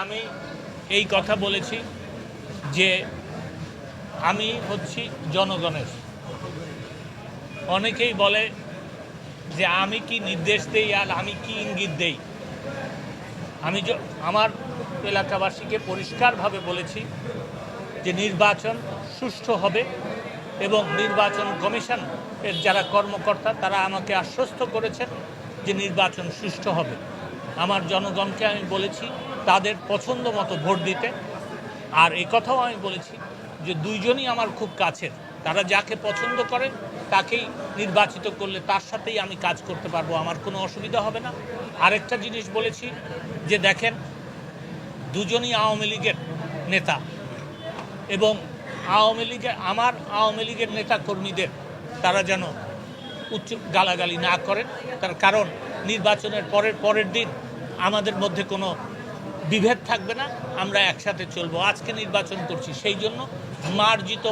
আমি এই কথা বলেছি যে আমি হচ্ছি জনগণের। অনেকেই বলে যে আমি কি নির্দেশ দেই আর আমি কি ইঙ্গিত দেই। আমি আমার এলাকাবাসীকে পরিষ্কারভাবে বলেছি যে নির্বাচন সুষ্ঠু হবে এবং নির্বাচন কমিশন এর যারা কর্মকর্তা, তারা আমাকে আশ্বস্ত করেছেন যে নির্বাচন সুষ্ঠু হবে। আমার জনগণকে আমি বলেছি তাদের পছন্দ মতো ভোট দিতে। আর এই কথাও আমি বলেছি যে দুইজনই আমার খুব কাছের। তারা যাকে পছন্দ করে, তাকেই নির্বাচিত করলে তার সাথেই আমি কাজ করতে পারব, আমার কোনো অসুবিধা হবে না। আরেকটা জিনিস বলেছি যে দেখেন, দুজনই আওয়ামী লীগের নেতা এবং আওয়ামী লীগের, আমার আওয়ামী লীগের নেতা কর্মীদের তারা যেন উচ্চ গালাগালি না করেন। তার কারণ, নির্বাচনের পরের পরের দিন আমাদের মধ্যে কোনো বিভেদ থাকবে না আমরা একসাথে চলবো। আজকে নির্বাচন করছি সেই জন্য মার্জিত